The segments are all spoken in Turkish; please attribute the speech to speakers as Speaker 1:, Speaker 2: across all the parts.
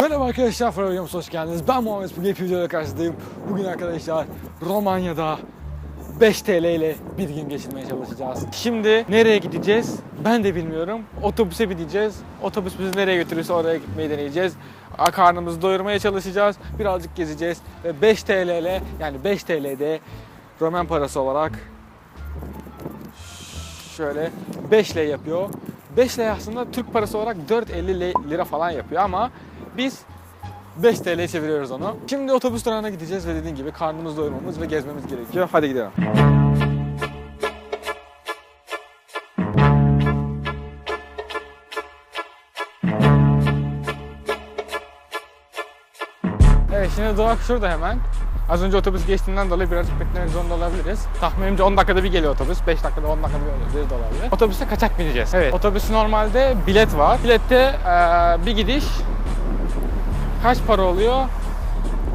Speaker 1: Merhaba arkadaşlar, Fırat Videomuza hoş geldiniz. Ben Muhammed bugün hep videoda karşınızdayım. Bugün arkadaşlar Romanya'da 5 TL ile bir gün geçirmeye çalışacağız. Şimdi nereye gideceğiz? Ben de bilmiyorum. Otobüse bineceğiz. Otobüs bizi nereye götürürse oraya gitmeyi deneyeceğiz. Karnımızı doyurmaya çalışacağız. Birazcık gezeceğiz. Ve 5 TL ile yani 5 TL'de Roman parası olarak şöyle 5 lira yapıyor. 5 lira aslında Türk parası olarak 4.50 li- lira falan yapıyor ama biz 5 TL'ye çeviriyoruz onu. Şimdi otobüs durağına gideceğiz ve dediğim gibi karnımızı doyurmamız ve gezmemiz gerekiyor. Hadi gidelim. Evet şimdi durak şurada hemen. Az önce otobüs geçtiğinden dolayı birazcık beklemek zorunda olabiliriz. Tahminimce 10 dakikada bir geliyor otobüs. 5 dakikada 10 dakikada bir de olabilir. Otobüse kaçak bineceğiz. Evet. Otobüs normalde bilet var. Bilette eee, bir gidiş kaç para oluyor?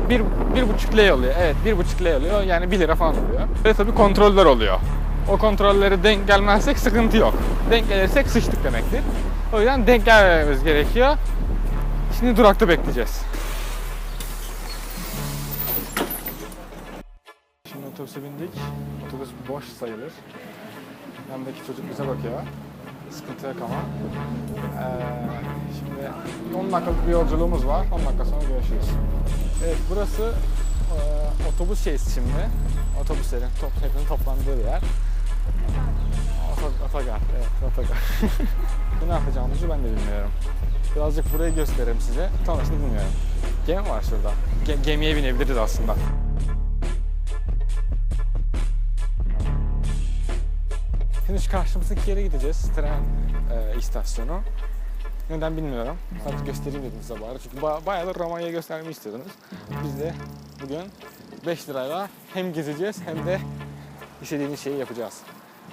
Speaker 1: Bir, bir buçuk lira oluyor. Evet bir buçuk lira oluyor. Yani 1 lira falan oluyor. Ve tabii kontroller oluyor. O kontrollere denk gelmezsek sıkıntı yok. Denk gelirsek sıçtık demektir. O yüzden denk gelmememiz gerekiyor. Şimdi durakta bekleyeceğiz. Şimdi otobüse bindik. Otobüs boş sayılır. Yanındaki çocuk bize bakıyor. Sıkıntı yok ama. Ee, şimdi 10 dakikalık bir yolculuğumuz var. 10 dakika sonra görüşürüz. Evet burası e, otobüs şeysi şimdi. Otobüslerin top, hepsinin toplandığı bir yer. Otogar, evet otogar. ne yapacağımızı ben de bilmiyorum. Birazcık burayı gösteririm size. Sonrasını bilmiyorum. Gemi var şurada. Ge- gemiye binebiliriz aslında. Şimdi şu karşımızdaki yere gideceğiz. Tren e, istasyonu. Neden bilmiyorum. Sadece göstereyim dedim size bari. Çünkü ba- bayağı da Romanya'yı göstermeyi istiyordunuz. Biz de bugün 5 lirayla hem gezeceğiz hem de istediğimiz şeyi yapacağız.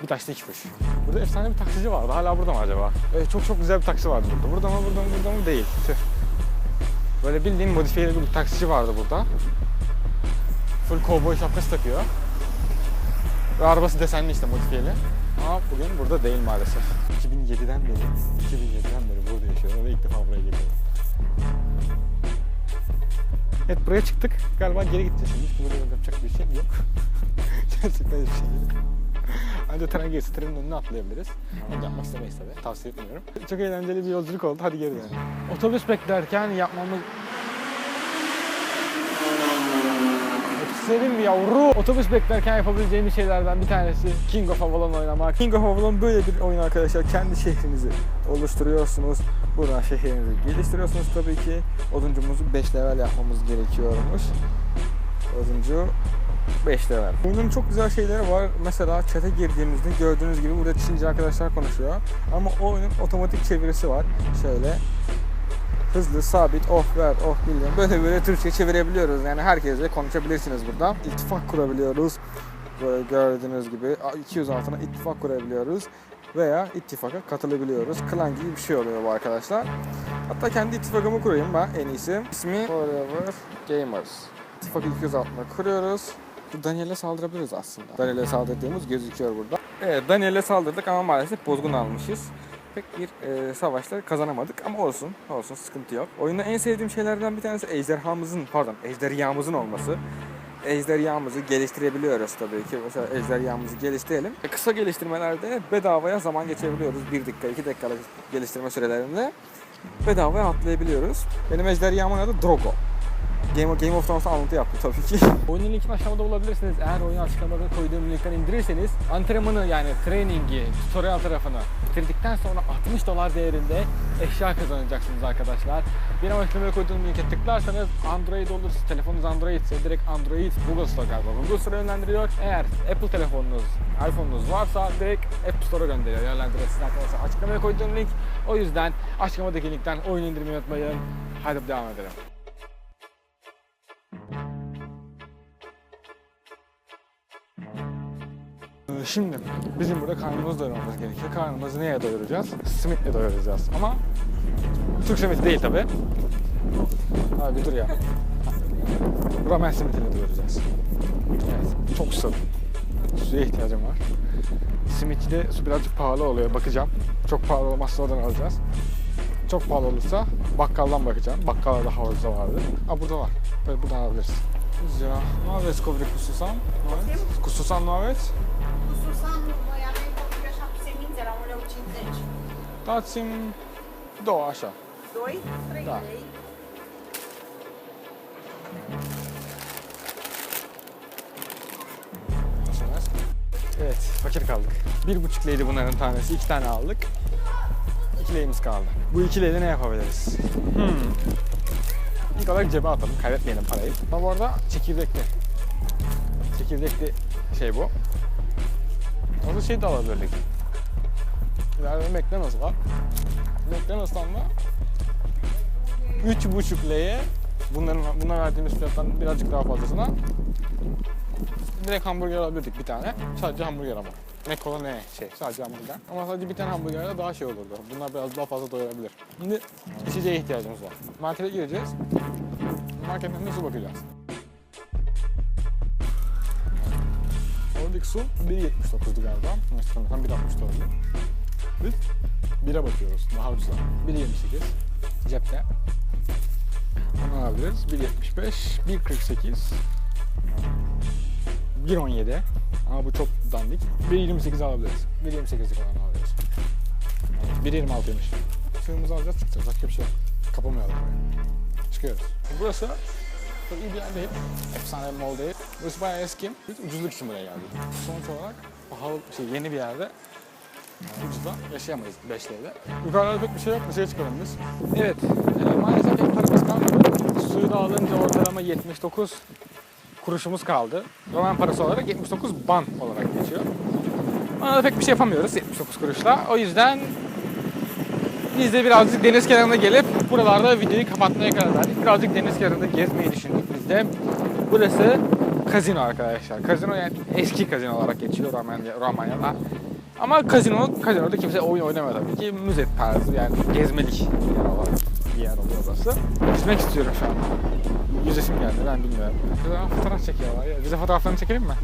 Speaker 1: Bir taşla iki kuş. Burada efsane bir taksici vardı. Hala burada mı acaba? Evet, çok çok güzel bir taksi vardı burada. Burada mı burada mı burada mı değil. Tüh. Böyle bildiğin modifiyeli bir taksici vardı burada. Full cowboy şapkası takıyor. Ve arabası desenli işte modifiyeli. Ama bugün burada değil maalesef. 2007'den beri, 2007'den beri burada yaşıyorum ve ilk defa buraya geliyorum. Evet buraya çıktık. Galiba geri gideceğiz. Hiç burada yapacak bir şey yok. Gerçekten hiçbir şey yok. Ancak tren gelirse trenin önüne atlayabiliriz. Onu yapmak istemeyiz tabii. Tavsiye etmiyorum. Çok eğlenceli bir yolculuk oldu. Hadi geri dönelim. Otobüs beklerken yapmamız Senin yavru. Otobüs beklerken yapabileceğimiz şeylerden bir tanesi King of Avalon oynamak. King of Avalon böyle bir oyun arkadaşlar. Kendi şehrinizi oluşturuyorsunuz. Buradan şehrinizi geliştiriyorsunuz tabii ki. Oduncumuzu 5 level yapmamız gerekiyormuş. Oduncu 5 level. Oyunun çok güzel şeyleri var. Mesela chat'e girdiğimizde gördüğünüz gibi burada Çince arkadaşlar konuşuyor. Ama oyunun otomatik çevirisi var. Şöyle hızlı, sabit, oh ver, oh milyon böyle böyle Türkçe çevirebiliyoruz. Yani herkesle konuşabilirsiniz burada. İttifak kurabiliyoruz. Böyle gördüğünüz gibi 200 altına ittifak kurabiliyoruz. Veya ittifaka katılabiliyoruz. Klan gibi bir şey oluyor bu arkadaşlar. Hatta kendi ittifakımı kurayım ben en iyisi. İsmi Forever Gamers. İttifak 200 altına kuruyoruz. Daniel'e saldırabiliriz aslında. Daniel'e saldırdığımız gözüküyor burada. Evet Daniel'e saldırdık ama maalesef bozgun almışız pek bir e, savaşta kazanamadık ama olsun. Olsun sıkıntı yok. Oyunda en sevdiğim şeylerden bir tanesi ejderhamızın pardon ejderhamızın olması. Ejderhamızı geliştirebiliyoruz tabii ki. Mesela ejderhamızı geliştirelim. E, kısa geliştirmelerde bedavaya zaman geçebiliyoruz. 1 dakika 2 dakikalık geliştirme sürelerinde bedavaya atlayabiliyoruz. Benim ejderhamın adı Drogo. Game of, Game of Thrones'ta alıntı yaptım tabii ki. Oyunun linkini aşağıda bulabilirsiniz. Eğer oyunu açıklamada koyduğum linkten indirirseniz antrenmanı yani trainingi, tutorial tarafını bitirdikten sonra 60 dolar değerinde eşya kazanacaksınız arkadaşlar. Benim açıklamaya koyduğum linke tıklarsanız Android olur, telefonunuz Android ise direkt Android Google Store galiba. Google Store yönlendiriyor. Eğer Apple telefonunuz, iPhone'unuz varsa direkt App Store'a gönderiyor. Yönlendiriyor arkadaşlar. Açıklamaya koyduğum link. O yüzden açıklamadaki linkten oyun indirmeyi unutmayın. Hadi devam edelim. Şimdi bizim burada karnımızı doyurmamız gerekiyor. Karnımızı neye doyuracağız? Simitle doyuracağız. Ama Türk simiti değil tabi. Abi dur ya. Ramen simitiyle doyuracağız. Evet. Çok su. Suya ihtiyacım var. Simitçide su birazcık pahalı oluyor. Bakacağım. Çok pahalı olmazsa oradan alacağız. Çok pahalı olursa bakkaldan bakacağım. Bakkalda daha ucuza vardı. Aa burada var. Böyle buradan alabiliriz. Ja, no vezi covri cu Susan? Nu aveți? Susan,
Speaker 2: noi avem copii așa cu semințe la 1,50 lei.
Speaker 1: Dați-mi două așa.
Speaker 2: 2, 3
Speaker 1: Da.
Speaker 2: lei.
Speaker 1: Evet, fakir kaldık. Bir buçuk leydi bunların tanesi. iki tane aldık. İki leyimiz kaldı. Bu iki leyde ne yapabiliriz? Hmm. İlk olarak cebe atalım, kaybetmeyelim parayı. Ama bu arada çekirdekli. Çekirdekli şey bu. Onu şey de alabilirdik. İleride McDonald's var. McDonald's'tan da üç buçuk leye bunların buna verdiğimiz fiyattan birazcık daha fazlasına direkt hamburger alabilirdik bir tane. Sadece hamburger ama. Ne kola ne şey. Sadece hamburger. Ama sadece bir tane hamburgerle daha şey olurdu. Bunlar biraz daha fazla doyurabilir. Şimdi içeceğe ihtiyacımız var. Markete gireceğiz. Marketten de su bakacağız. Oradaki su 1.79'du galiba. Nasıl sanırsam 1.60'da Biz 1'e bakıyoruz. Daha ucuz. 1.28 cepte. Onu alabiliriz. 1.75, 1.48, 1.17 ama bu çok dandik. 1.28 alabiliriz. 1.28'lik olan alabiliriz. 1.26'ymış. Suyumuzu alacağız çıkacağız. Başka bir şey yok. Kapamayalım buraya. Çıkıyoruz. Burası çok iyi bir yer değil. Efsane bir mall değil. Burası bayağı eski. Biz ucuzluk için buraya geldik. Sonuç olarak pahalı şey yeni bir yerde ucuzda yaşayamayız 5 lirada. Yukarıda pek bir şey yok. Dışarı çıkalım biz. Evet. E, maalesef pek paramız kalmadı. Suyu da alınca ortalama 79 kuruşumuz kaldı. Roman parası olarak 79 ban olarak geçiyor. Ona da pek bir şey yapamıyoruz 79 kuruşla. O yüzden biz de birazcık deniz kenarına gelip buralarda videoyu kapatmaya karar verdik. Birazcık deniz kenarında gezmeyi düşündük biz de. Burası kazino arkadaşlar. Kazino yani eski kazino olarak geçiyor Romanya, Romanya'da. Ama kazino, kazinoda kimse oyun oynamıyor tabii ki. Müze tarzı yani gezmelik bir yer olarak bir yer oluyor burası. Yüzmek istiyorum şu an. Yüzesim geldi ben bilmiyorum. Şurada fotoğraf çekiyorlar ya. Bize fotoğraflarını çekelim mi?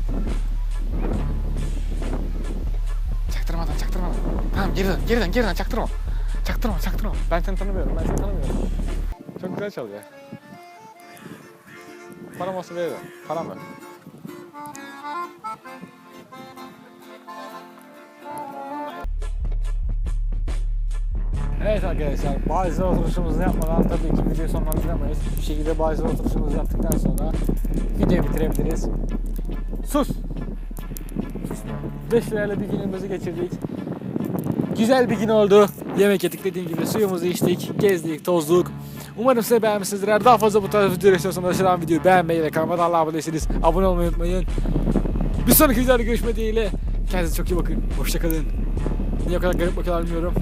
Speaker 1: Çaktırmadan çaktırmadan. Tamam geriden geriden geriden çaktırma. Çaktırma çaktırma. Ben seni tanımıyorum ben seni tanımıyorum. Çok güzel çalıyor. Param olsa veririm. Param yok. Evet arkadaşlar bazı oturuşumuzu yapmadan tabii ki videoyu sonlandıramayız. Bir şekilde bazı oturuşumuzu yaptıktan sonra videoyu bitirebiliriz. Sus. 5 lirayla bir günümüzü geçirdik. Güzel bir gün oldu. Yemek yedik dediğim gibi suyumuzu içtik, gezdik, tozduk. Umarım size beğenmişsinizdir. Daha fazla bu tarz video istiyorsanız aşağıdan videoyu beğenmeyi ve kanalıma abone değilseniz abone olmayı unutmayın. Bir sonraki videoda görüşme dileğiyle. Kendinize çok iyi bakın. Hoşçakalın. Niye o kadar garip bakıyorlar bilmiyorum.